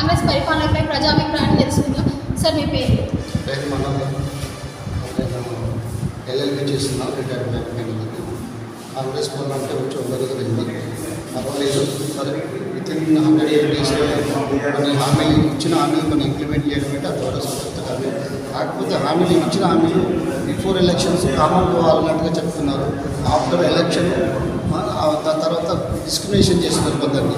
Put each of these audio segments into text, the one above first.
కాంగ్రెస్ పరిపాలనపై ప్రజాభిప్రాయం తెలుసుకుందాం. సార్ మీ పేరు? ఎల్ఎల్బి చేస్తున్నాను రిటైర్మెంట్ బ్యాంక్ కాంగ్రెస్ పాలన వచ్చి వంద రోజులు పర్వాలేదు. సరే within hundred year days కొన్ని హామీలు ఇచ్చిన హామీలు మనం ఇంప్లిమెంట్ చేయడం అంటే అది ద్వారా సంతృప్తికరమే కాకపోతే హామీలు ఇచ్చిన హామీలు బిఫోర్ ఎలక్షన్స్ కామన్ పోవాలన్నట్టుగా చెప్తున్నారు. ఆఫ్టర్ ఎలక్షన్ దాని తర్వాత డిస్క్రిమినేషన్ చేస్తున్నారు కొందరిని.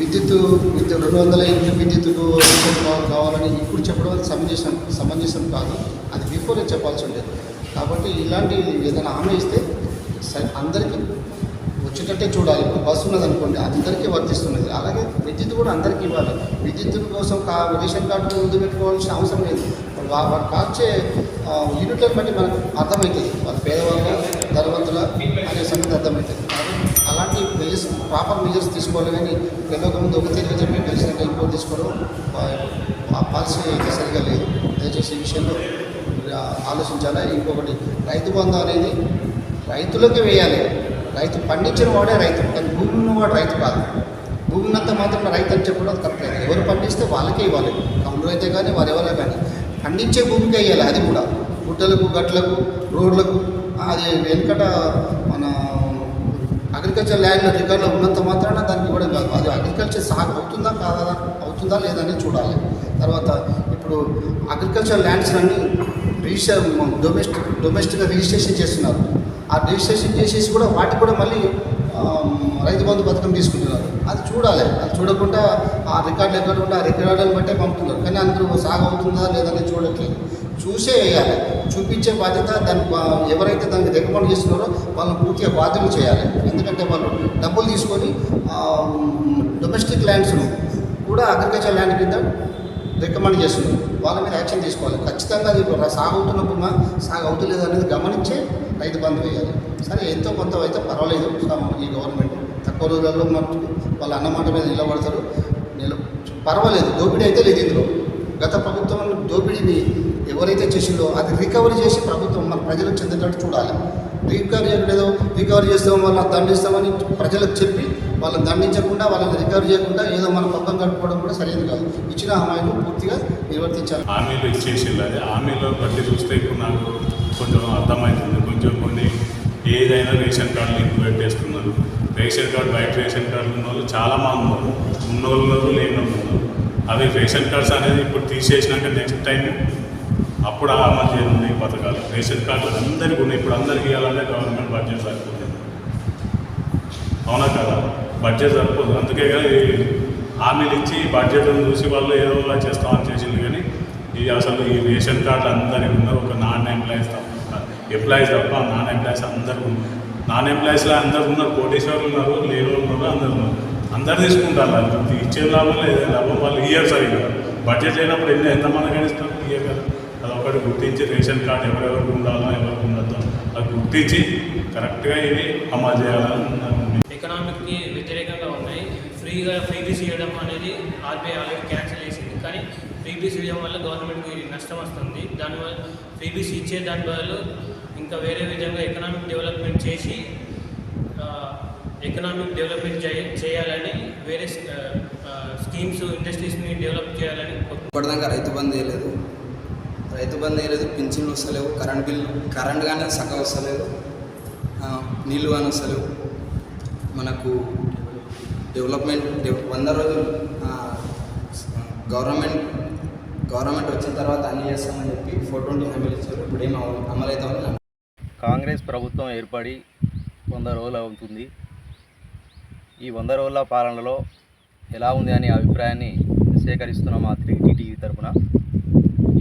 విద్యుత్ విద్యుత్ రెండు వందల ఇంటి విద్యుత్తుకు కావాలని ఇప్పుడు చెప్పడం అది సమంజసం సమంజసం కాదు. అది బిఫోరే చెప్పాల్సి ఉండేది. కాబట్టి ఇలాంటి ఏదైనా హామీ ఇస్తే అందరికీ వచ్చేటట్టే చూడాలి. ఇప్పుడు బస్సు ఉన్నది అనుకోండి అందరికీ వర్తిస్తున్నది. అలాగే విద్యుత్ కూడా అందరికీ ఇవ్వాలి. విద్యుత్ కోసం కా రేషన్ కార్డు ముందు పెట్టుకోవాల్సిన అవసరం లేదు. వా- కాచే యూనిట్లను బట్టి మనకు అర్థమవుతుంది. వాళ్ళు పేదవాళ్ళ ధనవంతుల అనే సంగతి అర్థమవుతుంది. కాబట్టి అలాంటి మెజర్స్ ప్రాపర్ మెజర్స్ తీసుకోవాలి కానీ తెలియక ఒక తీరుగా చెప్పి తెలిసినట్టు ఎక్కువ తీసుకోవడం ఆ- పాలసీ అయితే సరిగా లేదు. దయచేసి ఈ విషయంలో ఆలోచించాలి ఆలోచించాలా? ఇంకొకటి రైతు బంధు అనేది రైతులకే వేయాలి. రైతు పండించిన వాడే రైతు కానీ భూమి ఉన్నవాడు రైతు కాదు. భూమి ఉన్నంత మాత్రం రైతు అని చెప్పడం కరెక్ట్ లేదు. ఎవరు పండిస్తే వాళ్ళకే ఇవ్వాలి. కౌలు అయితే కానీ వారు ఎవరో కానీ పండించే భూమికే వేయాలి అది కూడా. గుట్టలకు గట్లకు రోడ్లకు అది వెనుకట మన అగ్రికల్చర్ ల్యాండ్ రికార్డులో ఉన్నంత మాత్రాన దానికి ఇవ్వడం కాదు. అది అగ్రికల్చర్ సాగు అవుతుందా కాదా అవుతుందా లేదని చూడాలి. తర్వాత ఇప్పుడు అగ్రికల్చర్ ల్యాండ్స్ అన్ని రిజిస్టర్ డొమెస్టిక్ డొమెస్టిక్గా రిజిస్ట్రేషన్ చేస్తున్నారు. ఆ రిజిస్ట్రేషన్ చేసేసి కూడా వాటికి కూడా మళ్ళీ రైతు బంధు పథకం తీసుకుంటున్నారు. అది చూడాలి. అది చూడకుండా ఆ రికార్డులు ఎక్కడ ఉంటే ఆ రికార్డులను బట్టే పంపుతున్నారు. కానీ అందరూ సాగు అవుతుందా లేదని చూడట్లేదు. చూసే వేయాలి. చూపించే బాధ్యత దాన్ని ఎవరైతే దానికి దిగమని చేస్తున్నారో వాళ్ళని పూర్తిగా బాధ్యతలు చేయాలి. ఎందుకంటే వాళ్ళు డబ్బులు తీసుకొని డొమెస్టిక్ ల్యాండ్స్ను కూడా అగ్రికల్చర్ ల్యాండ్ కింద రికమెండ్ చేస్తున్నారు. వాళ్ళ మీద యాక్షన్ తీసుకోవాలి. ఖచ్చితంగా అది సాగు అవుతున్నప్పుడు సాగు అవుతలేదు అనేది గమనించే రైతు బంధు వేయాలి. సరే ఎంతో కొంత అయితే పర్వాలేదు. ఈ గవర్నమెంట్ తక్కువ రోజులలో మనకు వాళ్ళ అన్నమాట మీద నిలబడతారు. నిల పర్వాలేదు. దోపిడీ అయితే లేదు ఇందులో. గత ప్రభుత్వం దోపిడీని ఎవరైతే చేసిందో అది రికవరీ చేసి ప్రభుత్వం మన ప్రజలకు చెందేటట్టు చూడాలి. రికవరీ చేయలేదో రికవరీ చేస్తాం వాళ్ళని దండిస్తామని ప్రజలకు చెప్పి వాళ్ళని దండించకుండా వాళ్ళని రికవరీ చేయకుండా ఏదో మన పక్కన కట్టుకోవడం కూడా సరైనది కాదు. ఇచ్చిన హామీలు పూర్తిగా నిర్వర్తించాలి. హామీలు ఇచ్చేసింది అది. హామీలో బట్టి చూస్తే ఇప్పుడు నాకు కొంచెం అర్థమవుతుంది కొంచెం కొన్ని ఏదైనా రేషన్ కార్డులు ఎక్కువ పెట్టేస్తున్నారు. రేషన్ కార్డు బయట రేషన్ కార్డులు ఉన్న వాళ్ళు చాలా మంది ఉన్నారు. ఉన్నోళ్ళు లేని ఉన్నారు. అదే రేషన్ కార్డ్స్ అనేది ఇప్పుడు తీసేసినాక నెక్స్ట్ టైం అప్పుడు ఆ చేయనుంది ఈ పథకాలు? రేషన్ కార్డులు అందరికీ ఉన్నాయి. ఇప్పుడు అందరికీ ఇవ్వాలంటే గవర్నమెంట్ బడ్జెట్ సరిపోతుంది. అవునా కదా? బడ్జెట్ సరిపోదు. అందుకే కానీ హామీలు ఇచ్చి బడ్జెట్ను చూసి వాళ్ళు ఏదో ఒకలా చేస్తామని చేసింది కానీ ఇది అసలు ఈ రేషన్ కార్డులు అందరికీ ఉన్నారు ఒక నాన్ ఎంప్లాయీస్ తప్ప. ఎంప్లాయీస్ తప్ప నాన్ ఎంప్లాయీస్ అందరూ ఉన్నారు నాన్ ఎంప్లాయీస్లో అందరు ఉన్నారు. కోటేశ్వర్లు ఉన్నారు. లేరు ఉన్నారు. అందరు ఉన్నారు. అందరు తీసుకుంటారు అది ఇచ్చే లాభం లేదు లాభం వాళ్ళు ఇయ్యారు సరిగ్గా. బడ్జెట్ లేనప్పుడు ఎన్ని ఎంతమంది కనిస్తారు ఇయ్యరు కదా అది ఒకటి గుర్తించి రేషన్ కార్డు ఎవరెవరికి ఉండాలో ఎవరికి ఉండద్దు అది గుర్తించి కరెక్ట్గా ఇవి అమలు చేయాలని ఎకనామిక్కి వ్యతిరేకంగా ఉన్నాయి. ఫ్రీగా ఫ్రీబీస్ ఇవ్వడం అనేది ఆర్బీఐ ఆల్రెడీ క్యాన్సిల్ చేసింది. కానీ ఫ్రీబీస్ ఇవ్వడం వల్ల గవర్నమెంట్కి నష్టం వస్తుంది. దానివల్ల ఫ్రీబీస్ ఇచ్చే దాని బదులు ఇంకా వేరే విధంగా ఎకనామిక్ డెవలప్మెంట్ చేసి ఎకనామిక్ డెవలప్మెంట్ చేయ- చేయాలని వేరే స్కీమ్స్ ఇండస్ట్రీస్ని డెవలప్ చేయాలని. ఇప్పటిదాకా రైతు బంద్ వేయలేదు రైతు బంద్ వేయలేదు పింఛన్లు వస్తలేవు కరెంట్ బిల్లు కరెంట్ కానీ సగం వస్తలేదు. నీళ్ళు కానీ వస్తలేవు. మనకు డెవలప్మెంట్ డెవ- వంద రోజులు ఆ, గవర్నమెంట్ గవర్నమెంట్ వచ్చిన తర్వాత అన్ని చేస్తామని చెప్పి ఫోర్ ట్వంటీ హామీలు ఇచ్చారు. ఇప్పుడు ఏం అమలు అమలవుతామని కాంగ్రెస్ ప్రభుత్వం ఏర్పడి వంద రోజులు అవుతుంది. ఈ వంద రోజుల పాలనలో ఎలా ఉంది అనే అభిప్రాయాన్ని సేకరిస్తున్నాం మా త్రీ టీవీ తరఫున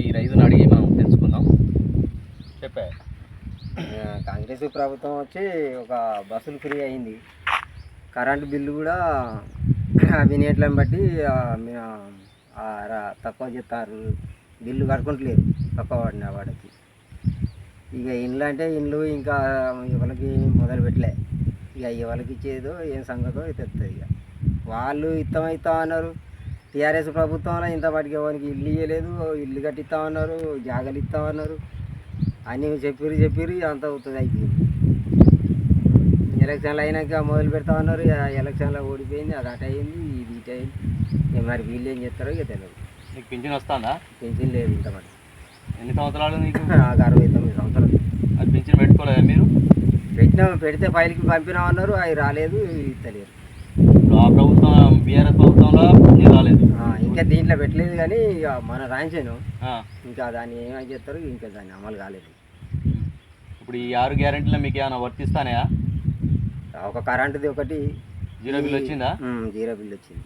ఈ రైతుని అడిగి మనం తెలుసుకుందాం. చెప్పా. కాంగ్రెస్ ప్రభుత్వం వచ్చి ఒక బస్సులు ఫ్రీ అయింది. కరెంటు బిల్లు కూడా వినేట్లను బట్టి తక్కువ చెప్తారు. బిల్లు కట్టుకుంటలేదు తక్కువ పడిన వాడికి. ఇక ఇండ్లు అంటే ఇండ్లు ఇంకా ఎవరికి మొదలు పెట్టలే ఇక ఎవరికి ఇచ్చేదో ఏం సంగతో తెలుస్తుంది ఇక. వాళ్ళు ఇస్తాం అన్నారు. టీఆర్ఎస్ ప్రభుత్వంలో ఇంత వాటికి ఎవరికి ఇల్లు ఇవ్వలేదు ఇల్లు కట్టిస్తామన్నారు జాగలు ఇస్తామన్నారు అన్నీ చెప్పిరు చెప్పిరు అంత అవుతుంది అయిపోయింది. ఎలక్షన్లు అయినాక మొదలు పెడతా ఉన్నారు ఇక ఎలక్షన్లో ఓడిపోయింది అది అటు అయింది ఇది ఇటు అయింది. ఇక మరి వీళ్ళు ఏం చేస్తారో ఇక తెలియదు నీకు పింఛన్ వస్తుందా? పెన్షన్ లేదు ఇంత మరి ఎన్ని సంవత్సరాలు నీకు? నాకు అరవై తొమ్మిది సంవత్సరాలు. అది పింఛన్ పెట్టుకోలేదా మీరు? పెట్టినాం పెడితే ఫైల్కి పంపినామన్నారు అవి రాలేదు ఇప్పుడు ఆ ప్రభుత్వం బీఆర్ఎస్ ప్రభుత్వంలో రాలేదు. ఇంకా దీంట్లో పెట్టలేదు కానీ ఇక మన రాయించాను. ఇంకా దాన్ని ఏమని చేస్తారో ఇంకా దాన్ని అమలు కాలేదు. ఇప్పుడు ఈ ఆరు గ్యారెంటీలో మీకు ఏమైనా వర్తిస్తానాయా? ఒక కరెంటుది ఒకటి జీరో బిల్ వచ్చిందా? ఉమ్, జీరో బిల్ వచ్చింది.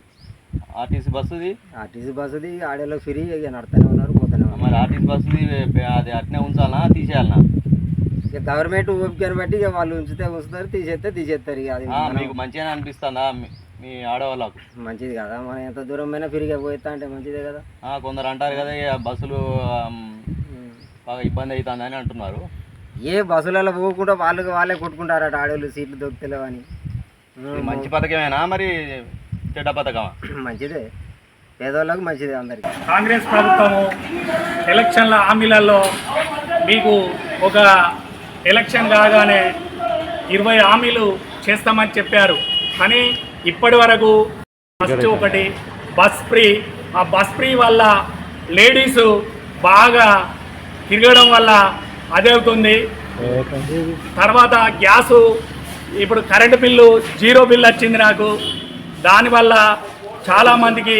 ఆర్టీసీ బస్సుది? ఆర్టీసీ బస్సుది ఆడేలో ఫ్రీ ఇక నడుతూనే ఉన్నారు పోతూనే ఉన్నారు. మరి ఆర్టీసీ బస్సుది అది అట్నే ఉంచాలనా తీసేయాలనా? ఇక గవర్నమెంట్ ఓపికను బట్టి ఇక వాళ్ళు ఉంచితే ఉంచుతారు తీసేస్తే తీసేస్తారు ఇక అది. మీకు మంచిగానే అనిపిస్తుందా? మీ- ఆడవాళ్ళకు? మంచిది కదా మనం ఎంత దూరం పోయినా ఫ్రీగా పోయిస్తా అంటే మంచిదే కదా. ఆ, కొందరు అంటారు కదా ఇక బస్సులు. బాగా ఇబ్బంది అవుతుందని అంటున్నారు. ఏ బస్సులలో పోకుండా వాళ్ళకి వాళ్ళే కొట్టుకుంటారట ఆడవాళ్ళు సీట్లు దొరుకుతలేవని ఇది మంచి పథకమేనా మరి చెడ్డ పథకమా? మంచిదే. పేదవాళ్ళకు మంచిదే అందరికి. కాంగ్రెస్ ప్రభుత్వము ఎలక్షన్ల హామీలలో మీకు ఒక ఎలక్షన్ కాగానే ఇరవై హామీలు చేస్తామని చెప్పారు. కానీ ఇప్పటి వరకు ఫస్ట్ ఒకటి బస్ ఫ్రీ. ఆ బస్ ఫ్రీ వల్ల లేడీస్ బాగా తిరగడం వల్ల అదే తర్వాత గ్యాసు ఇప్పుడు కరెంటు బిల్లు జీరో బిల్ వచ్చింది నాకు. దానివల్ల చాలామందికి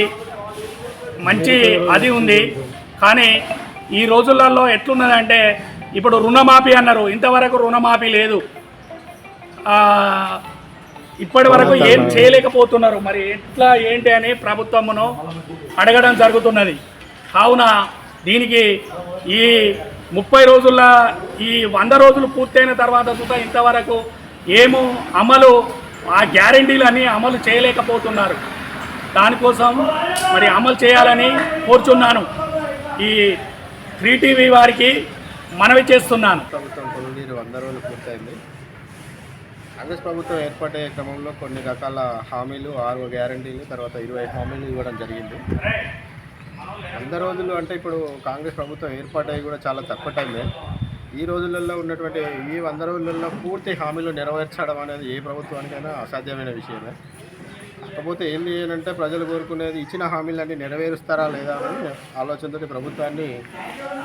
మంచి అది ఉంది. కానీ ఈ రోజులలో ఎట్లున్నదంటే ఇప్పుడు రుణమాఫీ అన్నారు. ఇంతవరకు రుణమాఫీ లేదు. ఇప్పటి వరకు ఏం చేయలేకపోతున్నారు. మరి ఎట్లా ఏంటి అని ప్రభుత్వమును అడగడం జరుగుతున్నది. కావున దీనికి ఈ ముప్పై రోజుల ఈ వంద రోజులు పూర్తయిన తర్వాత కూడా ఇంతవరకు ఏమో అమలు ఆ గ్యారంటీలన్నీ అమలు చేయలేకపోతున్నారు. దానికోసం మరి అమలు చేయాలని కోరుచున్నాను. ఈ త్రీ టీవీ వారికి మనవి చేస్తున్నాను. ప్రభుత్వం కొలునీరు వంద రోజులు పూర్తయింది. కాంగ్రెస్ ప్రభుత్వం ఏర్పడే క్రమంలో కొన్ని రకాల హామీలు ఆరు గ్యారంటీలు తర్వాత ఇరవై హామీలు ఇవ్వడం జరిగింది. వంద రోజులు అంటే ఇప్పుడు కాంగ్రెస్ ప్రభుత్వం ఏర్పాటై కూడా చాలా తక్కువ టైమే. ఈ రోజులలో ఉన్నటువంటి ఈ వంద రోజులలో పూర్తి హామీలు నెరవేర్చడం అనేది ఏ ప్రభుత్వానికైనా అసాధ్యమైన విషయమే. కాకపోతే ఏం అంటే ప్రజలు కోరుకునేది ఇచ్చిన హామీలన్నీ నెరవేరుస్తారా లేదా అని ఆలోచనతో ప్రభుత్వాన్ని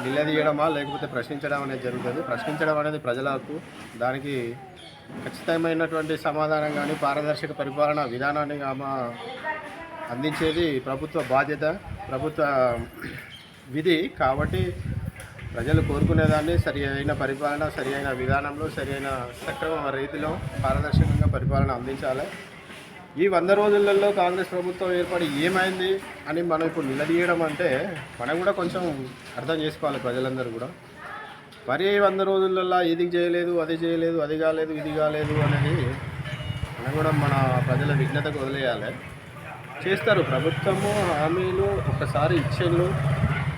నిలదీయడమా లేకపోతే ప్రశ్నించడం అనేది జరుగుతుంది. ప్రశ్నించడం అనేది ప్రజలకు దానికి ఖచ్చితమైనటువంటి సమాధానం కానీ పారదర్శక పరిపాలన విధానాన్ని ఆమె అందించేది ప్రభుత్వ బాధ్యత ప్రభుత్వ విధి. కాబట్టి ప్రజలు కోరుకునేదాన్ని సరి అయిన పరిపాలన సరి అయిన విధానంలో సరి అయిన సక్రమ రీతిలో పారదర్శకంగా పరిపాలన అందించాలి. ఈ వంద రోజులలో కాంగ్రెస్ ప్రభుత్వం ఏర్పడి ఏమైంది అని మనం ఇప్పుడు నిలదీయడం అంటే మనం కూడా కొంచెం అర్థం చేసుకోవాలి ప్రజలందరూ కూడా. మరి ఈ వంద రోజులలో ఇది చేయలేదు అది చేయలేదు అది కాలేదు ఇది కాలేదు అనేది మనం కూడా మన ప్రజల విఘ్నతకు వదిలేయాలి. చేస్తారు. ప్రభుత్వము హామీలు ఒకసారి ఇచ్చిండ్రు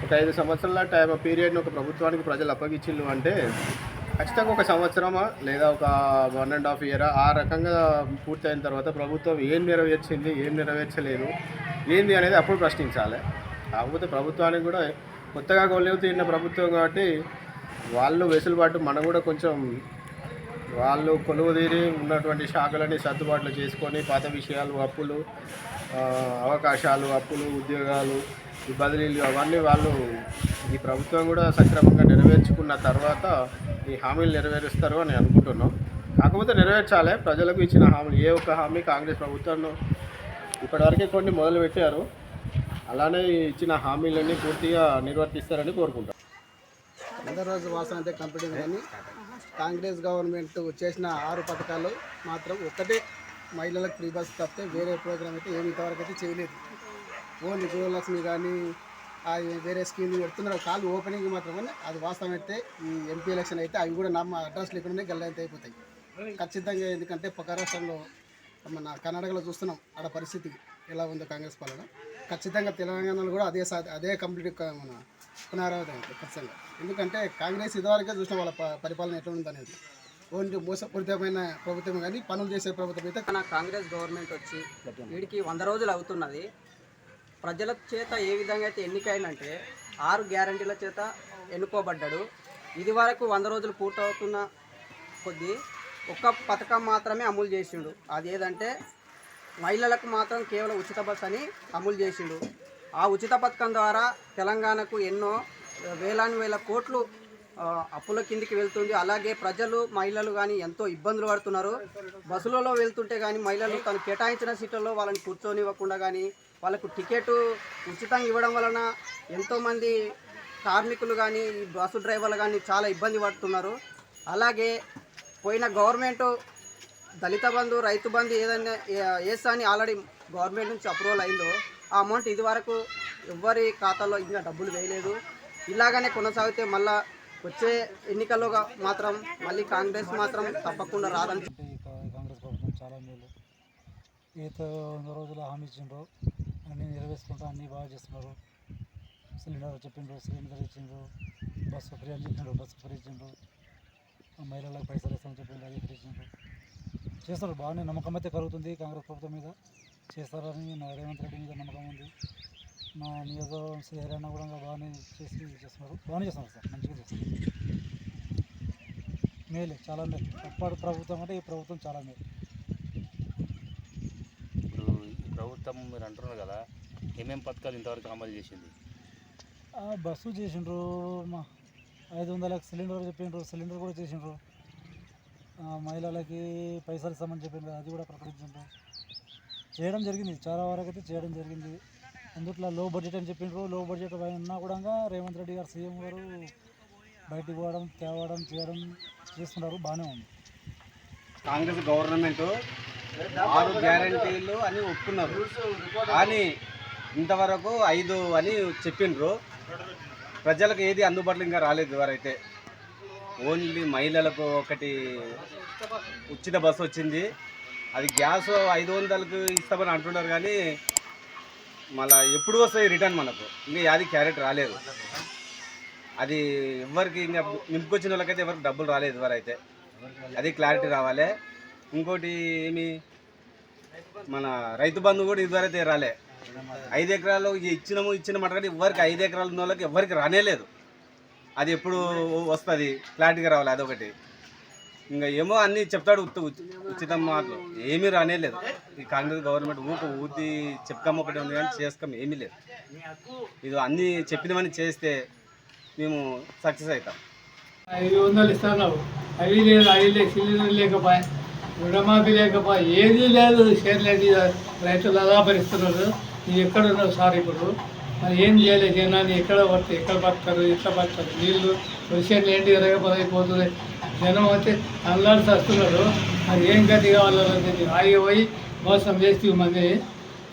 ఒక ఐదు సంవత్సరాల టైం పీరియడ్ని ఒక ప్రభుత్వానికి ప్రజలు అప్పగించిళ్ళు అంటే ఖచ్చితంగా ఒక సంవత్సరమా లేదా ఒక వన్ అండ్ హాఫ్ ఇయర్ ఆ? రకంగా పూర్తయిన తర్వాత ప్రభుత్వం ఏం నెరవేర్చింది ఏం నెరవేర్చలేదు ఏంది అనేది అప్పుడు ప్రశ్నించాలి. కాకపోతే ప్రభుత్వానికి కూడా కొత్తగా కొలువు తీరిన ప్రభుత్వం కాబట్టి వాళ్ళు వెసులుబాటు మనం కూడా కొంచెం వాళ్ళు కొలువు తీరి ఉన్నటువంటి శాఖలని సర్దుబాట్లు చేసుకొని పాత విషయాలు అప్పులు అవకాశాలు అప్పులు ఉద్యోగాలు ఈ బదిలీలు అవన్నీ వాళ్ళు ఈ ప్రభుత్వం కూడా సక్రమంగా నెరవేర్చుకున్న తర్వాత ఈ హామీలు నెరవేరుస్తారు అని అనుకుంటున్నాం. కాకపోతే నెరవేర్చాలి. ప్రజలకు ఇచ్చిన హామీలు ఏ ఒక్క హామీ కాంగ్రెస్ ప్రభుత్వం ఇప్పటివరకే కొన్ని మొదలుపెట్టారు. అలానే ఇచ్చిన హామీలన్నీ పూర్తిగా నిర్వర్తిస్తారని కోరుకుంటాం వంద రోజు వాసన అయితే కంప్లీట్ కానీ కాంగ్రెస్ గవర్నమెంట్ చేసిన ఆరు పథకాలు మాత్రం ఒక్కటే మహిళలకు ఫ్రీ బస్ తప్పితే వేరే ప్రోగ్రామ్ అయితే ఏమి ఇంతవరకు అయితే చేయలేదు. ఓన్లీ గృహలక్ష్మి కానీ వేరే స్కీమ్ పెడుతున్నారు. కాళ్ళు ఓపెనింగ్ మాత్రమే అది వాస్తవం అయితే ఈ ఎంపీ ఎలక్షన్ అయితే అవి కూడా నమ్మ అడ్రస్ లేకుండానే గల్లంత అయిపోతాయి. ఖచ్చితంగా ఎందుకంటే పక్క రాష్ట్రంలో మన కర్ణాటకలో చూస్తున్నాం ఆడ పరిస్థితి ఎలా ఉందో కాంగ్రెస్ పాలన. ఖచ్చితంగా తెలంగాణలో కూడా అదే సా అదే కంప్లీట్ మన పునరావృతం అవుతుంది ఖచ్చితంగా. ఎందుకంటే కాంగ్రెస్ ఇదివరకే చూసిన వాళ్ళ పరిపాలన ఎట్లా ఉందనేది ఓన్లీ మోసపూరితమైన ప్రభుత్వం కానీ పనులు చేసే ప్రభుత్వం అయితే కాంగ్రెస్ గవర్నమెంట్ వచ్చి వీడికి వంద రోజులు అవుతున్నది. ప్రజల చేత ఏ విధంగా అయితే ఎన్నికైనంటే ఆరు గ్యారంటీల చేత ఎన్నుకోబడ్డాడు. ఇది వరకు వంద రోజులు పూర్తవుతున్న కొద్దీ ఒక్క పథకం మాత్రమే అమలు చేసిండు. అది ఏదంటే మహిళలకు మాత్రం కేవలం ఉచిత బస్ అని అమలు చేసిండు. ఆ ఉచిత పథకం ద్వారా తెలంగాణకు ఎన్నో వేలాను వేల కోట్లు అప్పుల కిందికి వెళ్తుంది. అలాగే ప్రజలు మహిళలు కానీ ఎంతో ఇబ్బందులు పడుతున్నారు. బస్సులలో వెళ్తుంటే కానీ మహిళలు తను కేటాయించిన సీట్లలో వాళ్ళని కూర్చొనివ్వకుండా కానీ వాళ్ళకు టికెట్ ఉచితంగా ఇవ్వడం వలన ఎంతోమంది కార్మికులు కానీ ఈ బస్సు డ్రైవర్లు కానీ చాలా ఇబ్బంది పడుతున్నారు. అలాగే పోయిన గవర్నమెంట్ దళిత బంధు రైతు బంధు ఏదైనా వేస్తా అని ఆల్రెడీ గవర్నమెంట్ నుంచి అప్రూవల్ అయిందో ఆ అమౌంట్ ఇది వరకు ఎవ్వరి ఖాతాలో ఇంకా డబ్బులు వేయలేదు. ఇలాగనే కొనసాగితే మళ్ళా వచ్చే ఎన్నికల్లో మాత్రం మళ్ళీ కాంగ్రెస్ మాత్రం తప్పకుండా రాదని కాంగ్రెస్ ప్రభుత్వం చాలా మేలు. ఈత వంద రోజులు హామీ ఇచ్చిండ్రు. అన్నీ నెరవేర్చుకుంటా అన్నీ బాగా చేస్తున్నారు. సిలిండర్ చెప్పిండ్రు సిలిండర్ ఇచ్చిండ్రు బస్సు ఫ్రీ అని చెప్పిండ్రు బస్సు ఫ్రీ ఇచ్చిండ్రు. మహిళలకు పైసలు ఇస్తామని చెప్పిండ్రు అది ఫ్రీ ఇచ్చిండ్రు. చేస్తారు బాగానే నమ్మకం అయితే కలుగుతుంది కాంగ్రెస్ ప్రభుత్వం మీద. చేస్తారని నా రేవంత్ రెడ్డి మీద నమ్మకం ఉంది. మా నియోజకవర్గం శ్రీ హర్యానా కూడా బాగానే చేసి చేస్తున్నారు. బాగానే చేస్తున్నారు సార్ మంచిగా చేస్తున్నారు. మేలే చాలా మేలు అప్పటి ప్రభుత్వం అంటే ఈ ప్రభుత్వం చాలా మేలు ఇప్పుడు ప్రభుత్వం మీరు అంటున్నారు కదా ఏమేం పథకాలు ఇంతవరకు అమలు చేసింది? ఆ, బస్సు చేసిండ్రు మా ఐదు వందలకు సిలిండర్ చెప్పిండ్రు సిలిండర్ కూడా చేసిండ్రు. ఆ, మహిళలకి పైసలు ఇస్తామని చెప్పిండ్రు అది కూడా ప్రకటించిండ్రు. చేయడం జరిగింది చాలా వరకు అయితే చేయడం జరిగింది. అందుట్లో లో బడ్జెట్ అని చెప్పిండ్రు లో బడ్జెట్ ఉన్నా కూడా రేవంత్ రెడ్డి గారు సీఎం గారు బయటికి పోవడం తేవడం చేయడం చేస్తున్నారు బాగానే ఉంది. కాంగ్రెస్ గవర్నమెంట్ ఆరు గ్యారంటీలు అని ఒప్పుకున్నారు. కానీ ఇంతవరకు ఐదు అని చెప్పిండ్రు. ప్రజలకు ఏది అందుబాటులో ఇంకా రాలేదు ఇవరైతే ఓన్లీ మహిళలకు ఒకటి ఉచిత బస్సు వచ్చింది. అది గ్యాస్ ఐదు వందలకు ఇస్తామని అంటున్నారు కానీ మళ్ళా ఎప్పుడు వస్తాయి రిటర్న్ మనకు? ఇంకా యాది క్యారెట్ రాలేదు. అది ఎవరికి ఇంకా నింపుకొచ్చిన వాళ్ళకైతే ఎవరికి డబ్బులు రాలేదు ఎవరైతే. అది క్లారిటీ రావాలి. ఇంకోటి ఏమి? మన రైతు బంధు కూడా ఇదివరైతే రాలే. ఐదు ఎకరాలు ఇచ్చినాము ఇచ్చిన మాట కానీ ఎవరికి ఐదు ఎకరాలు ఉన్న వాళ్ళకి ఎవరికి రానేలేదు అది ఎప్పుడు వస్తుంది? క్లారిటీగా రావాలి? అదొకటి. ఇంకా ఏమో అన్నీ చెప్తాడు ఉత్త ఉచితం మాటలు. ఏమీ రానేలేదు ఈ కాంగ్రెస్ గవర్నమెంట్ ఊక ఊతి చెప్తాం ఒకటి ఉంది కానీ చేసుకోం ఏమీ లేదు. ఇది అన్నీ చెప్పినవన్నీ చేస్తే మేము సక్సెస్ అవుతాం. ఐదు వందలు ఇస్తాను అవి లేదు అవి లేదు సిలిండర్ లేకపోయా? రుణమాఫీ లేకపో ఏదీ లేదు. షేర్లేది రైతులు అలా భరిస్తున్నారు? నువ్వు ఎక్కడ ఉన్నావు సార్ ఇప్పుడు? మరి ఏం చేయలేదు జనాన్ని ఎక్కడ పడతాయి ఎక్కడ పడతారు? ఎట్లా పడతారు? నీళ్ళు విషయాలు ఏంటి? ఎరగపోతుంది జనం అయితే అల్లాడి వస్తున్నారు మరి ఏం గతి కావాలని ఆగి పోయి మోసం చేస్తే మంది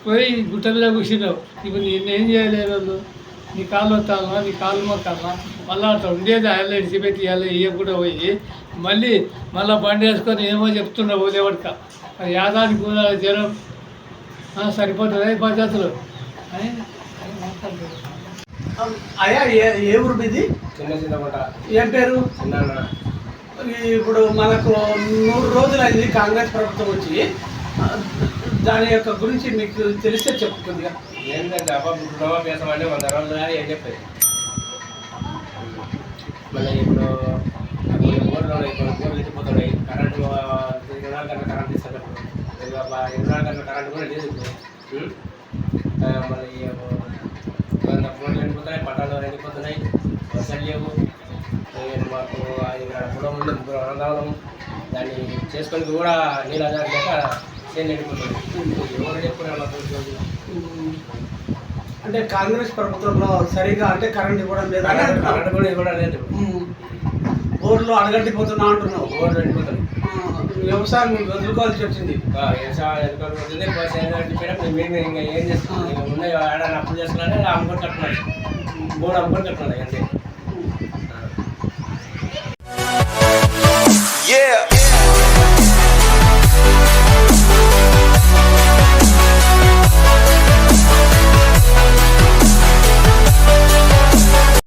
పోయి గుట్ట మీద కూర్చున్నావు. ఇప్పుడు నిన్నేం ఏం చేయలేదు వాళ్ళు? నీ కాళ్ళు వస్తానా నీ కాళ్ళు మొక్కాలా మళ్ళీ అట్లా ఉండేది అల్ల ఇడిచిపెట్టి ఇవాళ ఇవ్వకుండా పోయి మళ్ళీ మళ్ళీ బండి వేసుకొని ఏమో చెప్తున్నా పోలేవాడుక మరి యాదానికి కూడా జనం ఆ, సరిపోతుంది పద్ధతులు? అని. అయ్యా ఏ ఏ ఊరు మీది? చిన్న ఏం పేరు? ఇప్పుడు మనకు నూరు రోజులు అయింది కాంగ్రెస్ ప్రభుత్వం వచ్చి. దాని యొక్క గురించి మీకు తెలిస్తే చెప్తుంది ఏంటంటే అబ్బాయి రుణమాఫీ చేస్తామంటే వంద రోజులు ఏం చెప్పేది? మళ్ళీ ఇప్పుడు ఊర్లో ఉన్నాయి ఊర్లు కరెంటు ఇరవై నాలుగు గంటల కరెంట్ ఇస్తారు? ఇరవై నాలుగు గంటల కరెంట్ కూడా లేదు ఇప్పుడు. మళ్ళీ ఫోన్లు ఎండిపోతున్నాయి పట్టాలు ఎండిపోతున్నాయి బస్సులు లేవు. మాకు ఇక్కడ పొలం ఉంది ముగ్గురు అన్నదానం. దాన్ని చేసుకొని కూడా నీళ్ళు అదే అంటే కాంగ్రెస్ ప్రభుత్వంలో సరిగా అంటే కరెంట్ ఇవ్వడం లేదు. కరెంట్ కూడా ఇవ్వడం లేదు. ఊర్లో అడగట్టిపోతున్నా అంటున్నావు. ఎండిపోతుంది ఆ, వ్యవసాయం వదులుకోవాల్సి వచ్చింది. వ్యవసాయం మేము ఇంకా ఏం చేస్తాం ఇంకా ఉన్నాయి ఆడ అప్పులు చేస్తున్నారే? అమ్ముకొని కట్టున్నారు మూడు అమ్ముకొని కట్టున్నారు అంతే. Yeah.